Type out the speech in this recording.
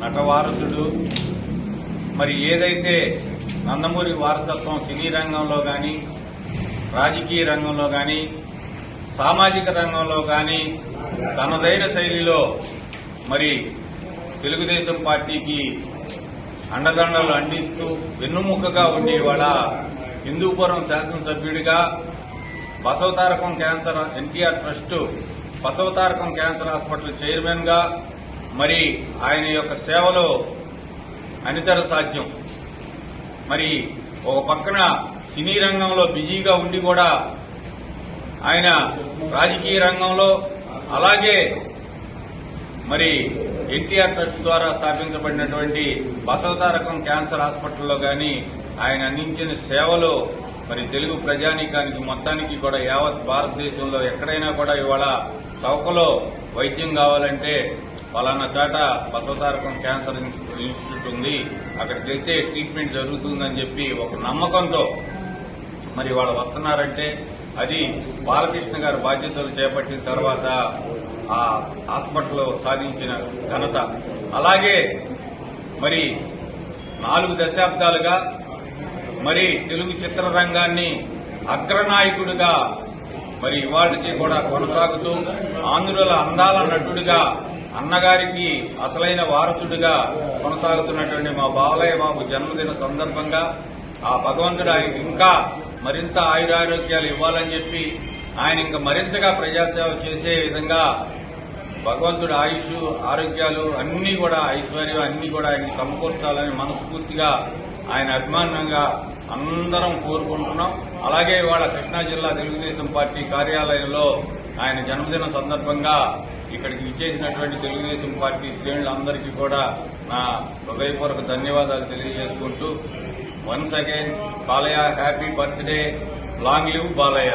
నటవారసుడు. మరి ఏదైతే నందమూరి వారసత్వం సినీ రంగంలో కానీ రాజకీయ రంగంలో కానీ సామాజిక రంగంలో కానీ తనదైన శైలిలో మరి తెలుగుదేశం పార్టీకి అండదండలు అందిస్తూ వెన్నుముక్కగా ఉండేవాడ హిందూపురం శాసనసభ్యుడిగా Basavatarakam cancer NTR trust Basavatarakam cancer hospital చైర్మన్గా మరి ఆయన యొక్క సేవలో అనితర సాధ్యం. మరి ఒక పక్కన సినీ రంగంలో బిజీగా ఉండి కూడా ఆయన రాజకీయ రంగంలో అలాగే మరి ఎన్టీఆర్ ట్రస్ట్ ద్వారా స్థాపించబడినటువంటి బసవతారకం క్యాన్సర్ హాస్పిటల్లో కానీ ఆయన అందించిన సేవలు మరి తెలుగు ప్రజానీకానికి మొత్తానికి కూడా యావత్ భారతదేశంలో ఎక్కడైనా కూడా ఇవాళ చౌకలో వైద్యం కావాలంటే పలానా చాట బసవతారకం క్యాన్సర్ ఇన్స్టిట్యూట్ ఉంది. అక్కడికి వెళ్తే ట్రీట్మెంట్ జరుగుతుందని చెప్పి ఒక నమ్మకంతో మరి వాళ్ళు వస్తున్నారంటే అది బాలకృష్ణ గారు బాధ్యతలు చేపట్టిన తర్వాత ఆ హాస్పిటల్లో సాధించిన ఘనత. అలాగే మరి నాలుగు దశాబ్దాలుగా మరి తెలుగు చిత్రరంగాన్ని అగ్రనాయకుడిగా మరి ఇవాళకి కూడా కొనసాగుతూ ఆంధ్రుల అందాల నటుడిగా అన్నగారికి అసలైన వారసుడిగా కొనసాగుతున్నటువంటి మా బాలయ్య బాబు జన్మదిన సందర్భంగా ఆ భగవంతుడు ఆయనకి ఇంకా మరింత ఆయురారోగ్యాలు ఇవ్వాలని చెప్పి ఆయన ఇంకా మరింతగా ప్రజాసేవ చేసే విధంగా భగవంతుడు ఆయుష్ ఆరోగ్యాలు అన్నీ కూడా ఐశ్వర్యం అన్నీ కూడా ఆయనకి సమకూర్చాలని మనస్ఫూర్తిగా ఆయన అభిమానంగా అందరం కోరుకుంటున్నాం. అలాగే ఇవాళ కృష్ణా జిల్లా తెలుగుదేశం పార్టీ కార్యాలయంలో ఆయన జన్మదిన సందర్భంగా ఇక్కడికి విచ్చేసినటువంటి తెలుగుదేశం పార్టీ శ్రేణులందరికీ కూడా నా హృదయపూర్వక ధన్యవాదాలు తెలియజేసుకుంటూ once again Balayya happy birthday long live Balayya.